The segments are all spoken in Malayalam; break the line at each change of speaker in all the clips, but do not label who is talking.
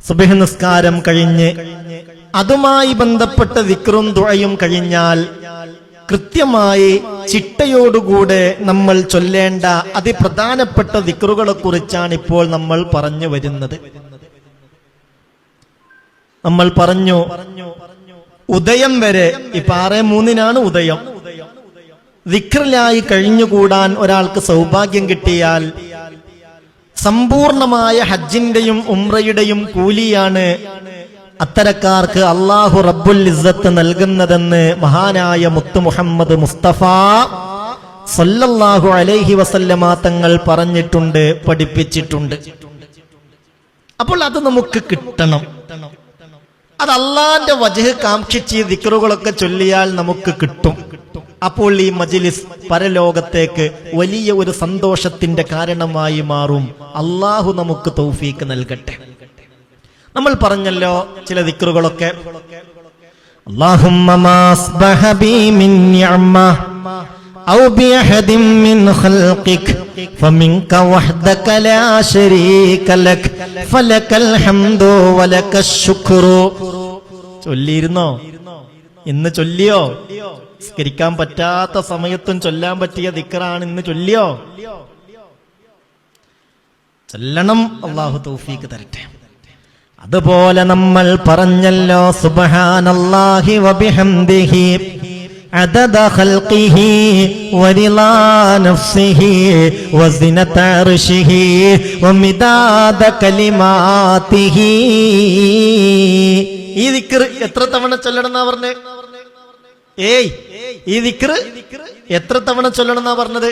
സുബഹ നിസ്കാരം കഴിഞ്ഞ് അതുമായി ബന്ധപ്പെട്ട വിക്രും തുഴയും കഴിഞ്ഞാൽ കൃത്യമായി ചിട്ടയോടുകൂടെ നമ്മൾ ചൊല്ലേണ്ട അതിപ്രധാനപ്പെട്ട വിക്രുകളെ കുറിച്ചാണ് ഇപ്പോൾ നമ്മൾ പറഞ്ഞു വരുന്നത്. നമ്മൾ പറഞ്ഞു ഉദയം വരെ ഇപ്പൊ ആറ് മൂന്നിനാണ് ഉദയം. വിക്രിലായി കഴിഞ്ഞുകൂടാൻ ഒരാൾക്ക് സൗഭാഗ്യം കിട്ടിയാൽ സമ്പൂർണമായ ഹജ്ജിന്റെയും ഉംറയുടെയും കൂലിയാണ് അത്തരക്കാർക്ക് അള്ളാഹു റബ്ബുൽ ഇസ്സത്ത് നൽകുന്നതെന്ന് മഹാനായ മുത്തു മുഹമ്മദ് മുസ്തഫ സല്ലല്ലാഹു അലൈഹി വസല്ലമ തങ്ങൾ പറഞ്ഞിട്ടുണ്ട് പഠിപ്പിച്ചിട്ടുണ്ട്. അപ്പോൾ അത് നമുക്ക് കിട്ടണം. അത് അള്ളാന്റെ വജഹ് കാക്ഷിച്ച് ദിക്റുകളൊക്കെ ചൊല്ലിയാൽ നമുക്ക് കിട്ടും. അപ്പോൾ ഈ മജിലിസ് പരലോകത്തേക്ക് വലിയ ഒരു സന്തോഷത്തിന്റെ കാരണമായി മാറും അള്ളാഹു നമുക്ക് തൗഫീക്ക് നൽകട്ടെ നമ്മൾ പറഞ്ഞല്ലോ ചില ദിക്റുകളൊക്കെ اللهم ما أصبح بي من نعمة أو بأحد من خلقك فمنك وحدك لا شريك لك فلك الحمد ولك الشكر ചൊല്ലിയിരുന്നോ ഇന്ന് ചൊല്ലിയോ സ്കരിക്കാൻ പറ്റാത്ത സമയത്തും ചൊല്ലാൻ പറ്റിയ ദിക്കറാണ് ഇന്ന് ചൊല്ലിയോ ചൊല്ലണം അള്ളാഹു തൗഫീക്ക് തരട്ടെ അതുപോലെ നമ്മൾ പറഞ്ഞല്ലോ സുബ്ഹാനല്ലാഹി വബിഹംദിഹി عدد خلقه ورضا نفسه وزنة عرشه ومداد كلماته ഈ ദിക്ർ എത്ര തവണ ചൊല്ലണം എന്നാ പറഞ്ഞേ ഏയ് ഈ ദിക്ർ എത്ര തവണ ചൊല്ലണം എന്നാ പറഞ്ഞത്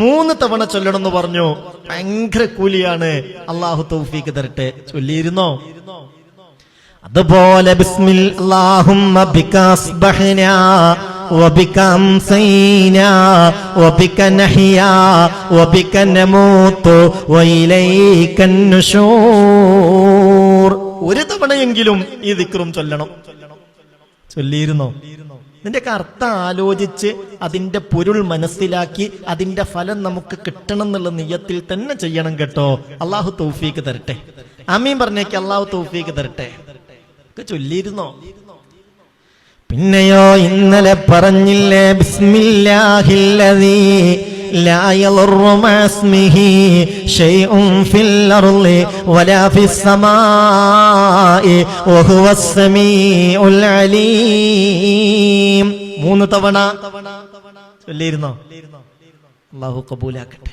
മൂന്ന് തവണ ചൊല്ലണം എന്ന് പറഞ്ഞു ഭയങ്കര കൂലിയാണ് അള്ളാഹു തൗഫീക്ക് തരട്ടെ ചൊല്ലിയിരുന്നോ അതുപോലെ ബിസ്മിൽ അല്ലാഹുമ്മ ബിക അസ്ബഹ്നാ وبك أمسينا وبك نحيا وبك نموت وإليك النشور ഒരു തവണയെങ്കിലും ഈ ദിക്റും ചൊല്ലണം ചൊല്ലിയിരുന്നോ ഇതിന്റെയൊക്കെ അർത്ഥം ആലോചിച്ച് അതിന്റെ പൊരുൾ മനസ്സിലാക്കി അതിന്റെ ഫലം നമുക്ക് കിട്ടണം എന്നുള്ള നിയത്തിൽ തന്നെ ചെയ്യണം കേട്ടോ. അള്ളാഹു തൗഫീക്ക് തരട്ടെ. അമ്മീൻ പറഞ്ഞേക്ക് അള്ളാഹു തൗഫീക്ക് തരട്ടെ. ചൊല്ലിയിരുന്നോ? പിന്നെയോ ഇന്നലെ പറഞ്ഞില്ലേ ബിസ്മില്ലാഹില്ലദീ لا يضر مع اسمه شيء في الأرض ولا في السماء وهو السميع العليم മൂന്ന് തവണ ചൊല്ലിയിരുന്നോ അള്ളാഹു കബൂലാക്കട്ടെ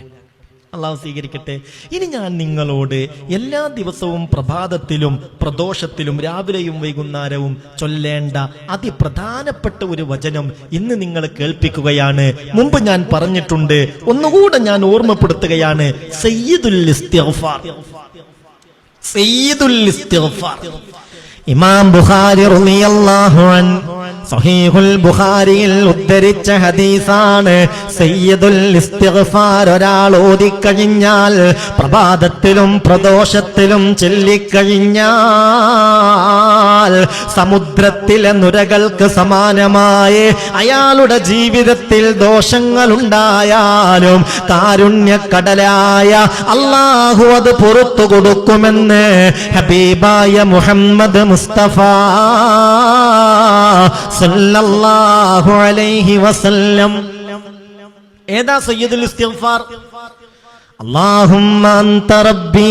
അള്ളാഹു സ്വീകരിക്കട്ടെ. ഇനി ഞാൻ നിങ്ങളോട് എല്ലാ ദിവസവും പ്രഭാതത്തിലും പ്രദോഷത്തിലും രാവിലെയും വൈകുന്നേരവും ചൊല്ലേണ്ട അതിപ്രധാനപ്പെട്ട ഒരു വചനം ഇന്ന് നിങ്ങൾ കേൾപ്പിക്കുകയാണ്. മുമ്പ് ഞാൻ പറഞ്ഞിട്ടുണ്ട് ഒന്നുകൂടെ ഞാൻ ഓർമ്മപ്പെടുത്തുകയാണ്. സയ്യിദുൽ ഇസ്തിഗ്ഫാർ. സയ്യിദുൽ ഇസ്തിഗ്ഫാർ. ഇമാം ബുഖാരി റളിയല്ലാഹു അൻഹു സഹീഹുൽ ബുഖാരിയിൽ ഉദ്ധരിച്ച ഹദീസാണ്. സയ്യിദുൽ ഇസ്തിഗ്ഫാർ ഒരാൾ ഓതിക്കഴിഞ്ഞാൽ പ്രഭാതത്തിലും പ്രദോഷത്തിലും ചൊല്ലിക്കഴിഞ്ഞാൽ സമുദ്രത്തിലെ നുരകൾക്ക് സമാനമായി അയാളുടെ ജീവിതത്തിൽ ദോഷങ്ങൾ ഉണ്ടായാലും കാരുണ്യക്കടലായ അള്ളാഹു അത് പുറത്തു കൊടുക്കുമെന്ന് ഹബീബായ മുഹമ്മദ് മുസ്തഫ സല്ലല്ലാഹു അലൈഹി വസല്ലം. ഏതാ സയ്യിദുൽ ഇസ്തിഗ്ഫാർ? അല്ലാഹുമ്മ അൻത റബ്ബീ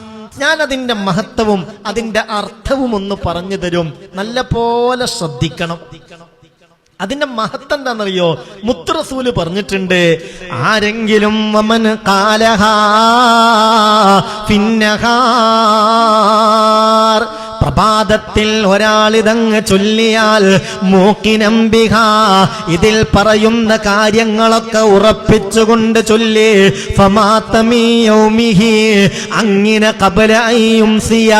ഞാൻ അതിന്റെ മഹത്വവും അതിന്റെ അർത്ഥവും ഒന്ന് പറഞ്ഞു തരും. നല്ല പോലെ ശ്രദ്ധിക്കണം. അതിന്റെ മഹത്വം എന്താണെന്നറിയോ? മുത്തുറസൂൽ പറഞ്ഞിട്ടുണ്ട് ആരെങ്കിലും വമൻ കാലഹാ പിന്നഹാർ പ്രഭാതത്തിൽ ഒരാൾ ഇതങ്ങ് ചൊല്ലിയാൽ മൂക്കിനംബിക ഇതിൽ പറയുന്ന കാര്യങ്ങളൊക്കെ ഉറപ്പിച്ചുകൊണ്ട് ചൊല്ലി ഫമാത്തമീയൗമിഹി അങ്ങനെ കബലയും സിയ.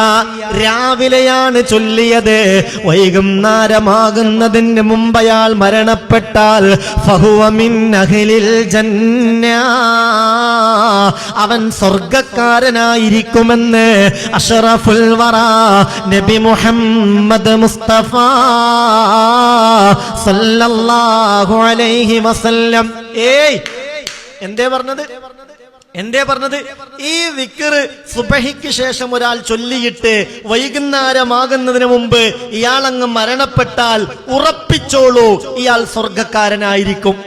രാവിലെയാണ് ചൊല്ലിയത്. വൈകുന്നേരമാകുന്നതിന് മുമ്പ് അയാൾ മരണപ്പെട്ടാൽ ഫഹുവ മിൻ അഹ്ലിൽ ജന്ന. അവൻ സ്വർഗക്കാരനായിരിക്കുമെന്ന് അഷറഫുൽ വറ നബി മുഹമ്മദ് മുസ്തഫ സല്ലല്ലാഹു അലൈഹി വസല്ലം. ഏയ് എന്തേ പറഞ്ഞത്? എന്തേ പറഞ്ഞത്? ഈ വിക്കറ് സുബഹിക്ക് ശേഷം ഒരാൾ ചൊല്ലിയിട്ട് വൈകുന്നേരമാകുന്നതിന് മുമ്പ് ഇയാൾ അങ്ങ് മരണപ്പെട്ടാൽ ഉറപ്പിച്ചോളൂ ഇയാൾ സ്വർഗക്കാരനായിരിക്കും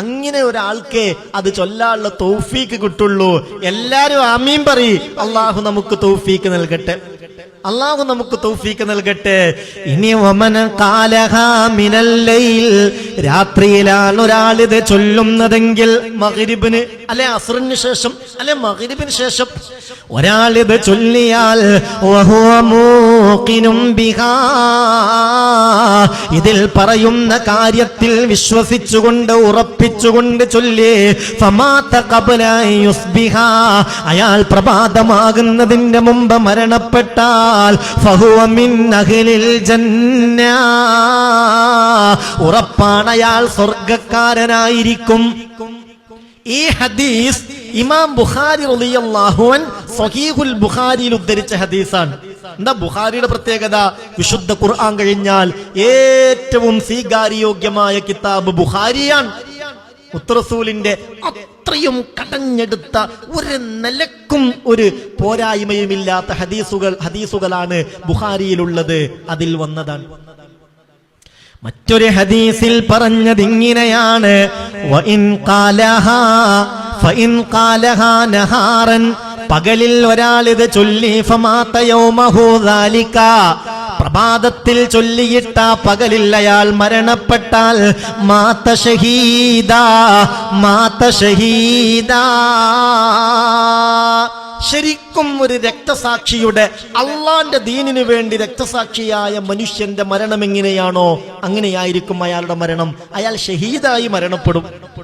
അങ്ങനെ ഒരാൾക്ക് അത് ചൊല്ലാനുള്ള തൗഫീക്ക് കിട്ടുള്ളൂ. എല്ലാരും ആമീൻ പറയും. അള്ളാഹു നമുക്ക് തൗഫീക്ക് നൽകട്ടെ. അള്ളാഹു നമുക്ക് തൗഫീക്ക് നൽകട്ടെ. ഇനി ഒമന കാലഹ മിനല്ലയിൽ രാത്രിയിലാണ് ഒരാൾ ഇത് ചൊല്ലുന്നതെങ്കിൽ മകരിബിന് അല്ലെ അസുറിന് ശേഷം അല്ലെ മകരിബിന് ശേഷം ഒരാൾ ഇത് ചൊല്ലിയാൽ ഇതിൽ പറയുന്ന കാര്യത്തിൽ വിശ്വസിച്ചുകൊണ്ട് ഉറപ്പിച്ചുകൊണ്ട് ചൊല്ലി അയാൾ പ്രഭാതമാകുന്നതിന്റെ മുമ്പ് മരണപ്പെട്ടാൽ ജന്ന. ഉറപ്പാണ് അയാൾ സ്വർഗക്കാരനായിരിക്കും ഈ ഹദീസ് ഇമാം ബുഖാരി റളിയല്ലാഹുവൻ സഹീഹുൽ ബുഖാരിയിൽ ഉദ്ധരിച്ച ഹദീസാണ്. എന്താ ബുഖാരിയുടെ പ്രത്യേകത? വിശുദ്ധ ഖുർആൻ കഴിഞ്ഞാൽ ഏറ്റവും സ്വീകാര്യോഗ്യമായ കിതാബ് ബുഖാരിയാണ്. മുത്തറസൂലിന്റെ അത്രയും കടഞ്ഞെടുത്ത ഒരു നിലക്കും ഒരു പോരായ്മയുമില്ലാത്ത ഹദീസുകൾ ഹദീസുകളാണ് ബുഹാരിയിലുള്ളത് അതിൽ വന്നതാണ്. മറ്റൊരു ഹദീസിൽ പറഞ്ഞതിങ്ങനെയാണ് പകലിൽ ഒരാൾ ഇത് ചൊല്ലി ഫമാത യൗമഹു ദാലിക പ്രഭാതത്തിൽ ചൊല്ലിയിട്ട പകലിൽ അയാൾ മരണപ്പെട്ടാൽ മാത്ത ഷഹീദ മാത്ത ഷഹീദ. ശരിക്കും ഒരു രക്തസാക്ഷിയുടെ അള്ളാന്റെ ദീനിനു വേണ്ടി രക്തസാക്ഷിയായ മനുഷ്യന്റെ മരണം എങ്ങനെയാണോ അങ്ങനെയായിരിക്കും അയാളുടെ മരണം. അയാൾ ഷഹീദായി മരണപ്പെടും.